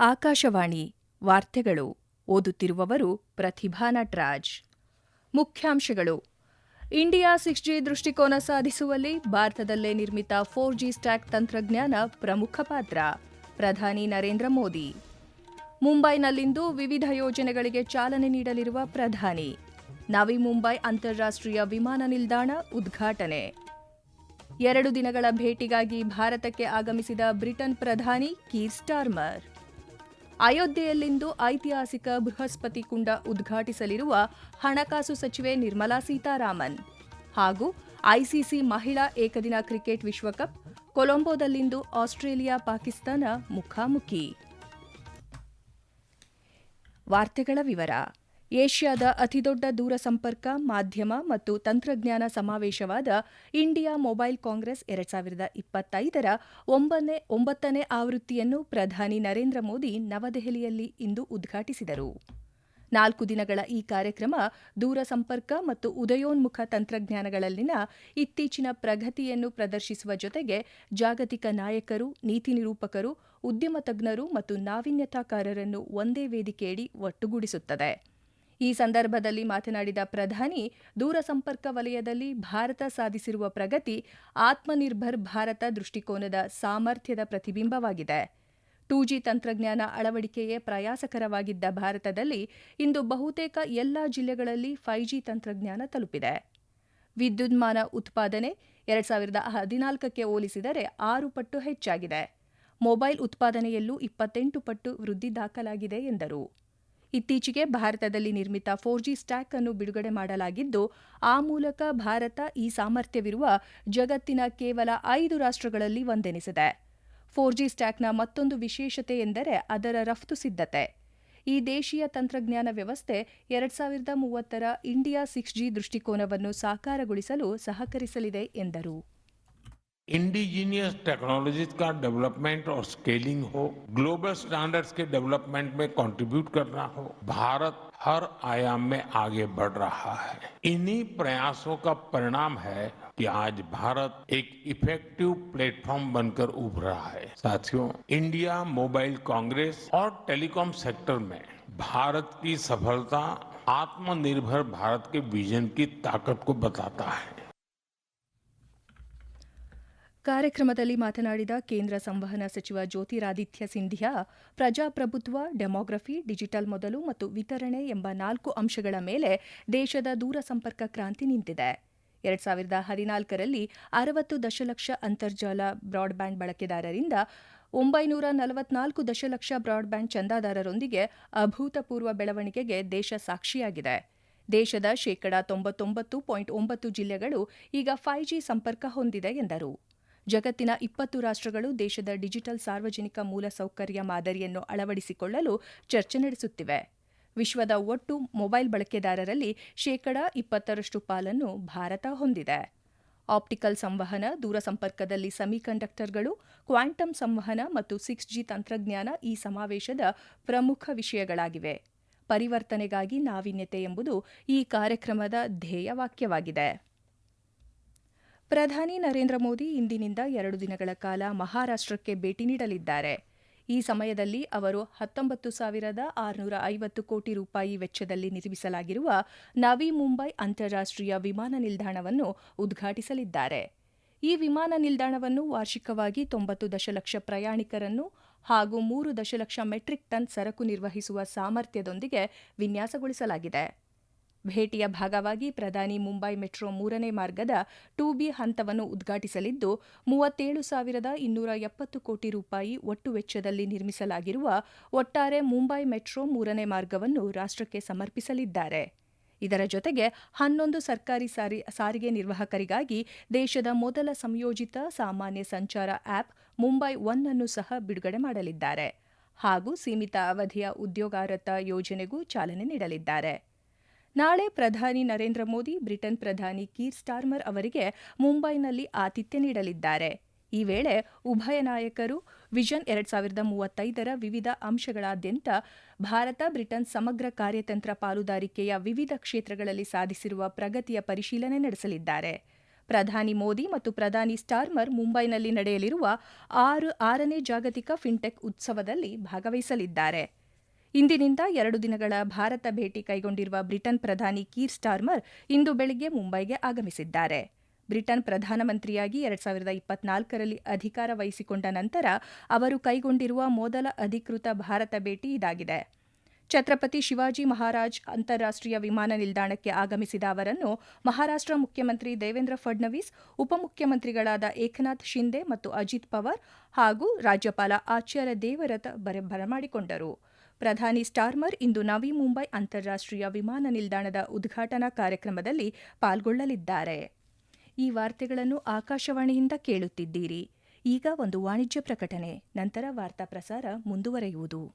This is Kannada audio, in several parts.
ಆಕಾಶವಾಣಿ ವಾರ್ತೆಗಳು ಓದುತ್ತಿರುವವರು ಪ್ರತಿಭಾ ನಟರಾಜ್. ಮುಖ್ಯಾಂಶಗಳು. ಇಂಡಿಯಾ ಸಿಕ್ಸ್ ಜಿ ದೃಷ್ಟಿಕೋನ ಸಾಧಿಸುವಲ್ಲಿ ಭಾರತದಲ್ಲೇ ನಿರ್ಮಿತ ಫೋರ್ ಜಿ ಸ್ಟ್ಯಾಕ್ ತಂತ್ರಜ್ಞಾನ ಪ್ರಮುಖ ಪಾತ್ರ. ಪ್ರಧಾನಿ ನರೇಂದ್ರ ಮೋದಿ. ಮುಂಬೈನಲ್ಲಿಂದು ವಿವಿಧ ಯೋಜನೆಗಳಿಗೆ ಚಾಲನೆ ನೀಡಲಿರುವ ಪ್ರಧಾನಿ. ನವಿ ಮುಂಬೈ ಅಂತಾರಾಷ್ಟ್ರೀಯ ವಿಮಾನ ನಿಲ್ದಾಣ ಉದ್ಘಾಟನೆ. ಎರಡು ದಿನಗಳ ಭೇಟಿಗಾಗಿ ಭಾರತಕ್ಕೆ ಆಗಮಿಸಿದ ಬ್ರಿಟನ್ ಪ್ರಧಾನಿ ಕೀರ್ ಸ್ಟಾರ್ಮರ್. ಅಯೋಧ್ಯೆಯಲ್ಲಿಂದು ಐತಿಹಾಸಿಕ ಬೃಹಸ್ಪತಿ ಕುಂಡ ಉದ್ಘಾಟಿಸಲಿರುವ ಹಣಕಾಸು ಸಚಿವೆ ನಿರ್ಮಲಾ ಸೀತಾರಾಮನ್. ಹಾಗೂ ಐಸಿಸಿ ಮಹಿಳಾ ಏಕದಿನ ಕ್ರಿಕೆಟ್ ವಿಶ್ವಕಪ್, ಕೊಲಂಬೋದಲ್ಲಿಂದು ಆಸ್ಟ್ರೇಲಿಯಾ ಪಾಕಿಸ್ತಾನ ಮುಖಾಮುಖಿ. ವಾರ್ತೆಗಳ ವಿವರ. ಏಷ್ಯಾದ ಅತಿದೊಡ್ಡ ದೂರಸಂಪರ್ಕ ಮಾಧ್ಯಮ ಮತ್ತು ತಂತ್ರಜ್ಞಾನ ಸಮಾವೇಶವಾದ ಇಂಡಿಯಾ ಮೊಬೈಲ್ ಕಾಂಗ್ರೆಸ್ ಎರಡ್ ಸಾವಿರದ ಇಪ್ಪತ್ತೈದರ ಒಂಬನೇ ಒಂಬತ್ತನೇ ಆವೃತ್ತಿಯನ್ನು ಪ್ರಧಾನಿ ನರೇಂದ್ರ ಮೋದಿ ನವದೆಹಲಿಯಲ್ಲಿ ಇಂದು ಉದ್ಘಾಟಿಸಿದರು. ನಾಲ್ಕು ದಿನಗಳ ಈ ಕಾರ್ಯಕ್ರಮ ದೂರಸಂಪರ್ಕ ಮತ್ತು ಉದಯೋನ್ಮುಖ ತಂತ್ರಜ್ಞಾನಗಳಲ್ಲಿನ ಇತ್ತೀಚಿನ ಪ್ರಗತಿಯನ್ನು ಪ್ರದರ್ಶಿಸುವ ಜೊತೆಗೆ ಜಾಗತಿಕ ನಾಯಕರು, ನೀತಿ ನಿರೂಪಕರು, ಉದ್ಯಮ ತಜ್ಞರು ಮತ್ತು ನಾವೀನ್ಯತಾಕಾರರನ್ನು ಒಂದೇ ವೇದಿಕೆಯಡಿ ಒಟ್ಟುಗೂಡಿಸುತ್ತದೆ. ಈ ಸಂದರ್ಭದಲ್ಲಿ ಮಾತನಾಡಿದ ಪ್ರಧಾನಿ ದೂರಸಂಪರ್ಕ ವಲಯದಲ್ಲಿ ಭಾರತ ಸಾಧಿಸಿರುವ ಪ್ರಗತಿ ಆತ್ಮನಿರ್ಭರ್ ಭಾರತ ದೃಷ್ಟಿಕೋನದ ಸಾಮರ್ಥ್ಯದ ಪ್ರತಿಬಿಂಬವಾಗಿದೆ. ಟೂ ಜಿ ತಂತ್ರಜ್ಞಾನ ಅಳವಡಿಕೆಯೇ ಪ್ರಯಾಸಕರವಾಗಿದ್ದ ಭಾರತದಲ್ಲಿ ಇಂದು ಬಹುತೇಕ ಎಲ್ಲಾ ಜಿಲ್ಲೆಗಳಲ್ಲಿ ಫೈವ್ ಜಿ ತಂತ್ರಜ್ಞಾನ ತಲುಪಿದೆ. ವಿದ್ಯುನ್ಮಾನ ಉತ್ಪಾದನೆ ಎರಡ್ ಸಾವಿರದ ಹದಿನಾಲ್ಕಕ್ಕೆ ಹೋಲಿಸಿದರೆ ಆರು ಪಟ್ಟು ಹೆಚ್ಚಾಗಿದೆ. ಮೊಬೈಲ್ ಉತ್ಪಾದನೆಯಲ್ಲೂ ಇಪ್ಪತ್ತೆಂಟು ಪಟ್ಟು ವೃದ್ಧಿ ದಾಖಲಾಗಿದೆ ಎಂದರು. ಇತ್ತೀಚೆಗೆ ಭಾರತದಲ್ಲಿ ನಿರ್ಮಿತ ಫೋರ್ ಜಿ ಸ್ಟ್ಯಾಕ್ ಅನ್ನು ಬಿಡುಗಡೆ ಮಾಡಲಾಗಿದ್ದು, ಆ ಮೂಲಕ ಭಾರತ ಈ ಸಾಮರ್ಥ್ಯವಿರುವ ಜಗತ್ತಿನ ಕೇವಲ ಐದು ರಾಷ್ಟ್ರಗಳಲ್ಲಿ ಒಂದೆನಿಸಿದೆ. ಫೋರ್ ಜಿ ಸ್ಟ್ಯಾಕ್ನ ಮತ್ತೊಂದು ವಿಶೇಷತೆ ಎಂದರೆ ಅದರ ರಫ್ತು ಸಿದ್ಧತೆ. ಈ ದೇಶೀಯ ತಂತ್ರಜ್ಞಾನ ವ್ಯವಸ್ಥೆ ಎರಡ್ ಸಾವಿರದ ಮೂವತ್ತರ ಇಂಡಿಯಾ ಸಿಕ್ಸ್ ಜಿ ದೃಷ್ಟಿಕೋನವನ್ನು ಸಾಕಾರಗೊಳಿಸಲು ಸಹಕರಿಸಲಿದೆ ಎಂದರು. इंडिजीनियस टेक्नोलॉजीज़ का डेवलपमेंट और स्केलिंग हो, ग्लोबल स्टैंडर्ड्स के डेवलपमेंट में कंट्रीब्यूट करना हो, भारत हर आयाम में आगे बढ़ रहा है। इन्हीं प्रयासों का परिणाम है कि आज भारत एक इफ़ेक्टिव प्लेटफॉर्म बनकर उभरा है। साथियों, इंडिया मोबाइल कांग्रेस और टेलीकॉम सेक्टर में भारत की सफलता, आत्मनिर्भर भारत के विजन की ताकत को बताता है। ಕಾರ್ಯಕ್ರಮದಲ್ಲಿ ಮಾತನಾಡಿದ ಕೇಂದ್ರ ಸಂವಹನ ಸಚಿವ ಜ್ಯೋತಿರಾದಿತ್ಯ ಸಿಂಧಿಯಾ, ಪ್ರಜಾಪ್ರಭುತ್ವ, ಡೆಮೋಗ್ರಫಿ, ಡಿಜಿಟಲ್ ಮೊದಲು ಮತ್ತು ವಿತರಣೆ ಎಂಬ ನಾಲ್ಕು ಅಂಶಗಳ ಮೇಲೆ ದೇಶದ ದೂರಸಂಪರ್ಕ ಕ್ರಾಂತಿ ನಿಂತಿದೆ. ಎರಡ್ ಸಾವಿರದ ಹದಿನಾಲ್ಕರಲ್ಲಿ ಅರವತ್ತು ದಶಲಕ್ಷ ಅಂತರ್ಜಾಲ ಬ್ರಾಡ್ಬ್ಯಾಂಡ್ ಬಳಕೆದಾರರಿಂದ ಒಂಬೈನೂರ ನಲವತ್ನಾಲ್ಕು ದಶಲಕ್ಷ ಬ್ರಾಡ್ಬ್ಯಾಂಡ್ ಚಂದಾದಾರರೊಂದಿಗೆ ಅಭೂತಪೂರ್ವ ಬೆಳವಣಿಗೆಗೆ ದೇಶ ಸಾಕ್ಷಿಯಾಗಿದೆ. ದೇಶದ ಶೇಕಡಾ ತೊಂಬತ್ತೊಂಬತ್ತು ಪಾಯಿಂಟ್ ಒಂಬತ್ತು ಜಿಲ್ಲೆಗಳು ಈಗ ಫೈವ್ ಜಿ ಸಂಪರ್ಕ ಹೊಂದಿದೆ ಎಂದರು. ಜಗತ್ತಿನ ಇಪ್ಪತ್ತು ರಾಷ್ಟ್ರಗಳು ದೇಶದ ಡಿಜಿಟಲ್ ಸಾರ್ವಜನಿಕ ಮೂಲಸೌಕರ್ಯ ಮಾದರಿಯನ್ನು ಅಳವಡಿಸಿಕೊಳ್ಳಲು ಚರ್ಚೆ ನಡೆಸುತ್ತಿವೆ. ವಿಶ್ವದ ಒಟ್ಟು ಮೊಬೈಲ್ ಬಳಕೆದಾರರಲ್ಲಿ ಶೇಕಡ ಇಪ್ಪತ್ತರಷ್ಟು ಪಾಲನ್ನು ಭಾರತ ಹೊಂದಿದೆ. ಆಪ್ಟಿಕಲ್ ಸಂವಹನ, ದೂರಸಂಪರ್ಕದಲ್ಲಿ ಸೆಮಿಕಂಡಕ್ಟರ್ಗಳು, ಕ್ವಾಂಟಮ್ ಸಂವಹನ ಮತ್ತು ಸಿಕ್ಸ್ ಜಿ ತಂತ್ರಜ್ಞಾನ ಈ ಸಮಾವೇಶದ ಪ್ರಮುಖ ವಿಷಯಗಳಾಗಿವೆ. ಪರಿವರ್ತನೆಗಾಗಿ ನಾವೀನ್ಯತೆ ಎಂಬುದು ಈ ಕಾರ್ಯಕ್ರಮದ ಧ್ಯೇಯವಾಕ್ಯವಾಗಿದೆ. ಪ್ರಧಾನಿ ನರೇಂದ್ರ ಮೋದಿ ಇಂದಿನಿಂದ ಎರಡು ದಿನಗಳ ಕಾಲ ಮಹಾರಾಷ್ಟ್ರಕ್ಕೆ ಭೇಟಿ ನೀಡಲಿದ್ದಾರೆ. ಈ ಸಮಯದಲ್ಲಿ ಅವರು ಹತ್ತೊಂಬತ್ತು ಸಾವಿರದ ಆರುನೂರ ಐವತ್ತು ಕೋಟಿ ರೂಪಾಯಿ ವೆಚ್ಚದಲ್ಲಿ ನಿರ್ಮಿಸಲಾಗಿರುವ ನವಿ ಮುಂಬೈ ಅಂತಾರಾಷ್ಟ್ರೀಯ ವಿಮಾನ ನಿಲ್ದಾಣವನ್ನು ಉದ್ಘಾಟಿಸಲಿದ್ದಾರೆ. ಈ ವಿಮಾನ ನಿಲ್ದಾಣವನ್ನು ವಾರ್ಷಿಕವಾಗಿ ತೊಂಬತ್ತು ದಶಲಕ್ಷ ಪ್ರಯಾಣಿಕರನ್ನು ಹಾಗೂ ಮೂರು ದಶಲಕ್ಷ ಮೆಟ್ರಿಕ್ ಟನ್ ಸರಕು ನಿರ್ವಹಿಸುವ ಸಾಮರ್ಥ್ಯದೊಂದಿಗೆ ವಿನ್ಯಾಸಗೊಳಿಸಲಾಗಿದೆ. ಭೇಟಿಯ ಭಾಗವಾಗಿ ಪ್ರಧಾನಿ ಮುಂಬೈ ಮೆಟ್ರೋ ಮೂರನೇ ಮಾರ್ಗದ ಟೂ ಬಿ ಹಂತವನ್ನು ಉದ್ಘಾಟಿಸಲಿದ್ದು, ಮೂವತ್ತೇಳು ಸಾವಿರದ ಇನ್ನೂರ ಎಪ್ಪತ್ತು ಕೋಟಿ ರೂಪಾಯಿ ಒಟ್ಟು ವೆಚ್ಚದಲ್ಲಿ ನಿರ್ಮಿಸಲಾಗಿರುವ ಒಟ್ಟಾರೆ ಮುಂಬೈ ಮೆಟ್ರೋ ಮೂರನೇ ಮಾರ್ಗವನ್ನು ರಾಷ್ಟ್ರಕ್ಕೆ ಸಮರ್ಪಿಸಲಿದ್ದಾರೆ. ಇದರ ಜೊತೆಗೆ ಹನ್ನೊಂದು ಸರ್ಕಾರಿ ಸಾರಿಗೆ ನಿರ್ವಾಹಕರಿಗಾಗಿ ದೇಶದ ಮೊದಲ ಸಂಯೋಜಿತ ಸಾಮಾನ್ಯ ಸಂಚಾರ ಆಪ್ ಮುಂಬೈ ಒನ್ ಅನ್ನು ಸಹ ಬಿಡುಗಡೆ ಮಾಡಲಿದ್ದಾರೆ ಹಾಗೂ ಸೀಮಿತ ಅವಧಿಯ ಉದ್ಯೋಗಾರತ ಯೋಜನೆಗೂ ಚಾಲನೆ ನೀಡಲಿದ್ದಾರೆ. ನಾಳೆ ಪ್ರಧಾನಿ ನರೇಂದ್ರ ಮೋದಿ, ಬ್ರಿಟನ್ ಪ್ರಧಾನಿ ಕೀರ್ ಸ್ಟಾರ್ಮರ್ ಅವರಿಗೆ ಮುಂಬೈನಲ್ಲಿ ಆತಿಥ್ಯ ನೀಡಲಿದ್ದಾರೆ. ಈ ವೇಳೆ ಉಭಯ ನಾಯಕರು ವಿಷನ್ ಎರಡ್ ಸಾವಿರದ ಮೂವತ್ತೈದರ ವಿವಿಧ ಅಂಶಗಳಾದ್ಯಂತ ಭಾರತ, ಬ್ರಿಟನ್ ಸಮಗ್ರ ಕಾರ್ಯತಂತ್ರ ಪಾಲುದಾರಿಕೆಯ ವಿವಿಧ ಕ್ಷೇತ್ರಗಳಲ್ಲಿ ಸಾಧಿಸಿರುವ ಪ್ರಗತಿಯ ಪರಿಶೀಲನೆ ನಡೆಸಲಿದ್ದಾರೆ. ಪ್ರಧಾನಿ ಮೋದಿ ಮತ್ತು ಪ್ರಧಾನಿ ಸ್ಟಾರ್ಮರ್ ಮುಂಬೈನಲ್ಲಿ ನಡೆಯಲಿರುವ ಆರು, ಆರನೇ ಜಾಗತಿಕ ಫಿನ್ಟೆಕ್ ಉತ್ಸವದಲ್ಲಿ ಭಾಗವಹಿಸಲಿದ್ದಾರೆ. ಇಂದಿನಿಂದ ಎರಡು ದಿನಗಳ ಭಾರತ ಭೇಟಿ ಕೈಗೊಂಡಿರುವ ಬ್ರಿಟನ್ ಪ್ರಧಾನಿ ಕೀರ್ ಸ್ಟಾರ್ಮರ್ ಇಂದು ಬೆಳಿಗ್ಗೆ ಮುಂಬೈಗೆ ಆಗಮಿಸಿದ್ದಾರೆ. ಬ್ರಿಟನ್ ಪ್ರಧಾನಮಂತ್ರಿಯಾಗಿ ಎರಡ್ ಸಾವಿರದ ಇಪ್ಪತ್ನಾಲ್ಕರಲ್ಲಿ ಅಧಿಕಾರ ವಹಿಸಿಕೊಂಡ ನಂತರ ಅವರು ಕೈಗೊಂಡಿರುವ ಮೊದಲ ಅಧಿಕೃತ ಭಾರತ ಭೇಟಿ ಇದಾಗಿದೆ. ಛತ್ರಪತಿ ಶಿವಾಜಿ ಮಹಾರಾಜ್ ಅಂತಾರಾಷ್ಟೀಯ ವಿಮಾನ ನಿಲ್ದಾಣಕ್ಕೆ ಆಗಮಿಸಿದ ಅವರನ್ನು ಮಹಾರಾಷ್ಟ್ರ ಮುಖ್ಯಮಂತ್ರಿ ದೇವೇಂದ್ರ ಫಡ್ನವೀಸ್, ಉಪಮುಖ್ಯಮಂತ್ರಿಗಳಾದ ಏಕನಾಥ್ ಶಿಂದೆ ಮತ್ತು ಅಜಿತ್ ಪವಾರ್ ಹಾಗೂ ರಾಜ್ಯಪಾಲ ಆಚಾರ್ಯ ದೇವರಥ ಬರಮಾಡಿಕೊಂಡರು. ಪ್ರಧಾನಿ ಸ್ಟಾರ್ಮರ್ ಇಂದು ನವಿ ಮುಂಬೈ ಅಂತಾರಾಷ್ಟ್ರೀಯ ವಿಮಾನ ನಿಲ್ದಾಣದ ಉದ್ಘಾಟನಾ ಕಾರ್ಯಕ್ರಮದಲ್ಲಿ ಪಾಲ್ಗೊಳ್ಳಲಿದ್ದಾರೆ. ಈ ವಾರ್ತೆಗಳನ್ನು ಆಕಾಶವಾಣಿಯಿಂದ ಕೇಳುತ್ತಿದ್ದೀರಿ. ಈಗ ಒಂದು ವಾಣಿಜ್ಯ ಪ್ರಕಟಣೆ, ನಂತರ ವಾರ್ತಾ ಪ್ರಸಾರ ಮುಂದುವರೆಯುವುದು.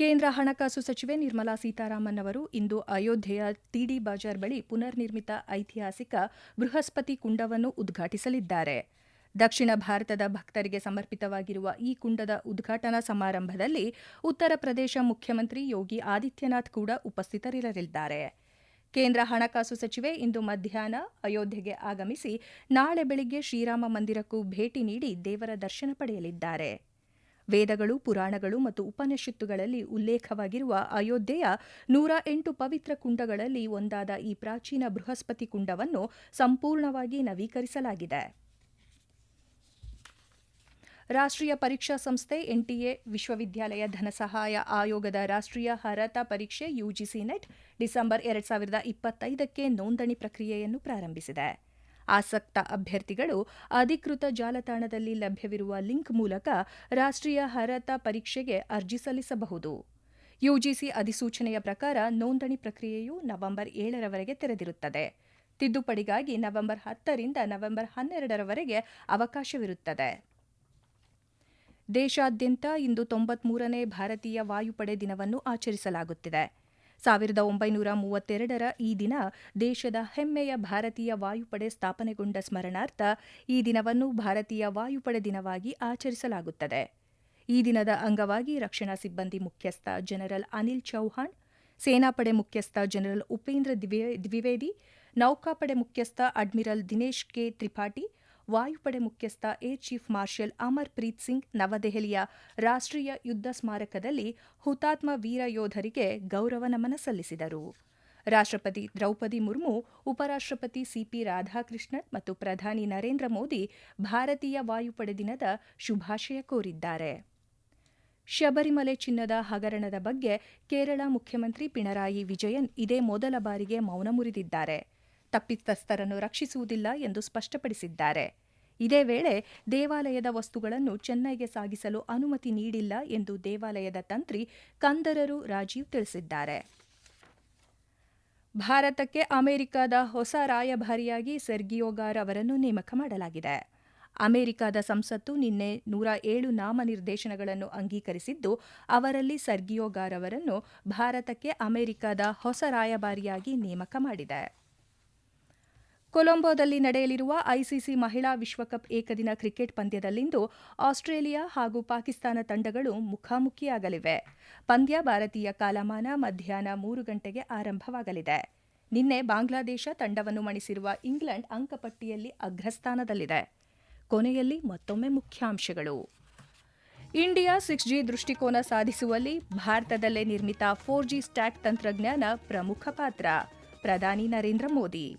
ಕೇಂದ್ರ ಹಣಕಾಸು ಸಚಿವೆ ನಿರ್ಮಲಾ ಸೀತಾರಾಮನ್ ಅವರು ಇಂದು ಅಯೋಧ್ಯೆಯ ಟಿಡಿ ಬಜಾರ್ ಬಳಿ ಪುನರ್ನಿರ್ಮಿತ ಐತಿಹಾಸಿಕ ಬೃಹಸ್ಪತಿ ಕುಂಡವನ್ನು ಉದ್ಘಾಟಿಸಲಿದ್ದಾರೆ. ದಕ್ಷಿಣ ಭಾರತದ ಭಕ್ತರಿಗೆ ಸಮರ್ಪಿತವಾಗಿರುವ ಈ ಕುಂಡದ ಉದ್ಘಾಟನಾ ಸಮಾರಂಭದಲ್ಲಿ ಉತ್ತರ ಪ್ರದೇಶ ಮುಖ್ಯಮಂತ್ರಿ ಯೋಗಿ ಆದಿತ್ಯನಾಥ್ ಕೂಡ ಉಪಸ್ಥಿತರಿರಲಿದ್ದಾರೆ. ಕೇಂದ್ರ ಹಣಕಾಸು ಸಚಿವೆ ಇಂದು ಮಧ್ಯಾಹ್ನ ಅಯೋಧ್ಯೆಗೆ ಆಗಮಿಸಿ ನಾಳೆ ಬೆಳಿಗ್ಗೆ ಶ್ರೀರಾಮ ಮಂದಿರಕ್ಕೂ ಭೇಟಿ ನೀಡಿ ದೇವರ ದರ್ಶನ ಪಡೆಯಲಿದ್ದಾರೆ. ವೇದಗಳು, ಪುರಾಣಗಳು ಮತ್ತು ಉಪನಿಷತ್ತುಗಳಲ್ಲಿ ಉಲ್ಲೇಖವಾಗಿರುವ ಅಯೋಧ್ಯೆಯ ನೂರ ಎಂಟು ಪವಿತ್ರ ಕುಂಡಗಳಲ್ಲಿ ಒಂದಾದ ಈ ಪ್ರಾಚೀನ ಬೃಹಸ್ಪತಿ ಕುಂಡವನ್ನು ಸಂಪೂರ್ಣವಾಗಿ ನವೀಕರಿಸಲಾಗಿದೆ. ರಾಷ್ಟ್ರೀಯ ಪರೀಕ್ಷಾ ಸಂಸ್ಥೆ ಎನ್ಟಿಎ ವಿಶ್ವವಿದ್ಯಾಲಯ ಧನಸಹಾಯ ಆಯೋಗದ ರಾಷ್ಟ್ರೀಯ ಹರತ ಪರೀಕ್ಷೆ ಯುಜಿಸಿ ನೆಟ್ ಡಿಸೆಂಬರ್ ಎರಡ್ ಸಾವಿರದ ಇಪ್ಪತ್ತೈದಕ್ಕೆ ನೋಂದಣಿ ಪ್ರಕ್ರಿಯೆಯನ್ನು ಪ್ರಾರಂಭಿಸಿದೆ. ಆಸಕ್ತ ಅಭ್ಯರ್ಥಿಗಳು ಅಧಿಕೃತ ಜಾಲತಾಣದಲ್ಲಿ ಲಭ್ಯವಿರುವ ಲಿಂಕ್ ಮೂಲಕ ರಾಷ್ಟ್ರೀಯ ಅರ್ಹತ ಪರೀಕ್ಷೆಗೆ ಅರ್ಜಿ ಸಲ್ಲಿಸಬಹುದು. ಯುಜಿಸಿ ಅಧಿಸೂಚನೆಯ ಪ್ರಕಾರ ನೋಂದಣಿ ಪ್ರಕ್ರಿಯೆಯು ನವೆಂಬರ್ ಏಳರವರೆಗೆ ತೆರೆದಿರುತ್ತದೆ. ತಿದ್ದುಪಡಿಗಾಗಿ ನವೆಂಬರ್ ಹತ್ತರಿಂದ ನವೆಂಬರ್ ಹನ್ನೆರಡರವರೆಗೆ ಅವಕಾಶವಿರುತ್ತದೆ. ದೇಶಾದ್ಯಂತ ಇಂದು ತೊಂಬತ್ಮೂರನೇ ಭಾರತೀಯ ವಾಯುಪಡೆ ದಿನವನ್ನು ಆಚರಿಸಲಾಗುತ್ತಿದೆ. ಸಾವಿರದ ಒಂಬೈನೂರ ಮೂವತ್ತೆರಡರ ಈ ದಿನ ದೇಶದ ಹೆಮ್ಮೆಯ ಭಾರತೀಯ ವಾಯುಪಡೆ ಸ್ಥಾಪನೆಗೊಂಡ ಸ್ಮರಣಾರ್ಥ ಈ ದಿನವನ್ನು ಭಾರತೀಯ ವಾಯುಪಡೆ ದಿನವಾಗಿ ಆಚರಿಸಲಾಗುತ್ತದೆ. ಈ ದಿನದ ಅಂಗವಾಗಿ ರಕ್ಷಣಾ ಸಿಬ್ಬಂದಿ ಮುಖ್ಯಸ್ಥ ಜನರಲ್ ಅನಿಲ್ ಚೌಹಾಣ್, ಸೇನಾಪಡೆ ಮುಖ್ಯಸ್ಥ ಜನರಲ್ ಉಪೇಂದ್ರ ದ್ವಿವೇದಿ, ನೌಕಾಪಡೆ ಮುಖ್ಯಸ್ಥ ಅಡ್ಮಿರಲ್ ದಿನೇಶ್ ಕೆ. ತ್ರಿಪಾಠಿ ವಾಯುಪಡೆ ಮುಖ್ಯಸ್ಥ air chief marshal Amar Preet Singh ನವದೆಹಲಿಯ ರಾಷ್ಟ್ರೀಯ ಯುದ್ಧ ಸ್ಮಾರಕದಲ್ಲಿ ಹುತಾತ್ಮ ವೀರ ಯೋಧರಿಗೆ ಗೌರವ ನಮನ ಸಲ್ಲಿಸಿದರು. ರಾಷ್ಟ್ರಪತಿ ದ್ರೌಪದಿ ಮುರ್ಮು, ಉಪರಾಷ್ಟ್ರಪತಿ ಸಿಪಿ ರಾಧಾಕೃಷ್ಣನ್ ಮತ್ತು ಪ್ರಧಾನಿ ನರೇಂದ್ರ ಮೋದಿ ಭಾರತೀಯ ವಾಯುಪಡೆ ದಿನದ ಶುಭಾಶಯ ಕೋರಿದ್ದಾರೆ. ಶಬರಿಮಲೆ ಚಿನ್ನದ ಹಗರಣದ ಬಗ್ಗೆ ಕೇರಳ ಮುಖ್ಯಮಂತ್ರಿ ಪಿಣರಾಯಿ ವಿಜಯನ್ ಇದೇ ಮೊದಲ ಬಾರಿಗೆ ಮೌನ ಮುರಿದಿದ್ದಾರೆ. ತಪ್ಪಿತಸ್ಥರನ್ನು ರಕ್ಷಿಸುವುದಿಲ್ಲ ಎಂದು ಸ್ಪಷ್ಟಪಡಿಸಿದ್ದಾರೆ. ಇದೇ ವೇಳೆ ದೇವಾಲಯದ ವಸ್ತುಗಳನ್ನು ಚೆನ್ನೈಗೆ ಸಾಗಿಸಲು ಅನುಮತಿ ನೀಡಿಲ್ಲ ಎಂದು ದೇವಾಲಯದ ತಂತ್ರಿ ಕಂದರರು ರಾಜೀವ್ ತಿಳಿಸಿದ್ದಾರೆ. ಭಾರತಕ್ಕೆ ಅಮೆರಿಕದ ಹೊಸ ರಾಯಭಾರಿಯಾಗಿ ಸೆರ್ಗಿಯೋಗಾರ್ ಅವರನ್ನು ನೇಮಕ ಮಾಡಲಾಗಿದೆ. ಅಮೆರಿಕದ ಸಂಸತ್ತು ನಿನ್ನೆ ನೂರ ಏಳು ನಾಮನಿರ್ದೇಶನಗಳನ್ನು ಅಂಗೀಕರಿಸಿದ್ದು, ಅವರಲ್ಲಿ ಸರ್ಗಿಯೋಗಾರ್ ಅವರನ್ನು ಭಾರತಕ್ಕೆ ಅಮೆರಿಕದ ಹೊಸ ರಾಯಭಾರಿಯಾಗಿ ನೇಮಕ ಮಾಡಿದೆ. ಕೊಲಂಬೋದಲ್ಲಿ ನಡೆಯಲಿರುವ ಐಸಿಸಿ ಮಹಿಳಾ ವಿಶ್ವಕಪ್ ಏಕದಿನ ಕ್ರಿಕೆಟ್ ಪಂದ್ಯದಲ್ಲಿಂದು ಆಸ್ಟ್ರೇಲಿಯಾ ಹಾಗೂ ಪಾಕಿಸ್ತಾನ ತಂಡಗಳು ಮುಖಾಮುಖಿಯಾಗಲಿವೆ. ಪಂದ್ಯ ಭಾರತೀಯ ಕಾಲಮಾನ ಮಧ್ಯಾಹ್ನ ಮೂರು ಗಂಟೆಗೆ ಆರಂಭವಾಗಲಿದೆ. ನಿನ್ನೆ ಬಾಂಗ್ಲಾದೇಶ ತಂಡವನ್ನು ಮಣಿಸಿರುವ ಇಂಗ್ಲೆಂಡ್ ಅಂಕಪಟ್ಟಿಯಲ್ಲಿ ಅಗ್ರಸ್ಥಾನದಲ್ಲಿದೆ. ಕೊನೆಯಲ್ಲಿ ಮತ್ತೊಮ್ಮೆ ಮುಖ್ಯಾಂಶಗಳು. ಇಂಡಿಯಾ ಸಿಕ್ಸ್ ಜಿ ದೃಷ್ಟಿಕೋನ ಸಾಧಿಸುವಲ್ಲಿ ಭಾರತದಲ್ಲೇ ನಿರ್ಮಿತ ಫೋರ್ ಜಿ ಸ್ಟ್ಯಾಕ್ ತಂತ್ರಜ್ಞಾನ ಪ್ರಮುಖ ಪಾತ್ರ. ಪ್ರಧಾನಿ ನರೇಂದ್ರ ಮೋದಿ.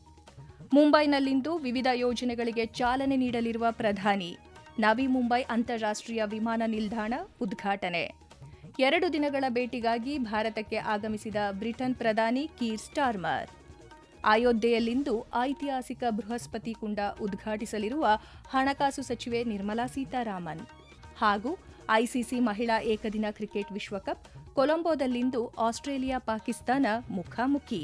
ಮುಂಬೈನಲ್ಲಿಂದು ವಿವಿಧ ಯೋಜನೆಗಳಿಗೆ ಚಾಲನೆ ನೀಡಲಿರುವ ಪ್ರಧಾನಿ, ನವಿ ಮುಂಬೈ ಅಂತಾರಾಷ್ಟ್ರೀಯ ವಿಮಾನ ನಿಲ್ದಾಣ ಉದ್ಘಾಟನೆ. ಎರಡು ದಿನಗಳ ಭೇಟಿಗಾಗಿ ಭಾರತಕ್ಕೆ ಆಗಮಿಸಿದ ಬ್ರಿಟನ್ ಪ್ರಧಾನಿ ಕೀರ್ ಸ್ಟಾರ್ಮರ್. ಅಯೋಧ್ಯೆಯಲ್ಲಿಂದು ಐತಿಹಾಸಿಕ ಬೃಹಸ್ಪತಿ ಕುಂಡ ಉದ್ಘಾಟಿಸಲಿರುವ ಹಣಕಾಸು ಸಚಿವೆ ನಿರ್ಮಲಾ ಸೀತಾರಾಮನ್ ಹಾಗೂ ಐಸಿಸಿ ಮಹಿಳಾ ಏಕದಿನ ಕ್ರಿಕೆಟ್ ವಿಶ್ವಕಪ್, ಕೊಲಂಬೋದಲ್ಲಿಂದು ಆಸ್ಟ್ರೇಲಿಯಾ ಪಾಕಿಸ್ತಾನ ಮುಖಾಮುಖಿ.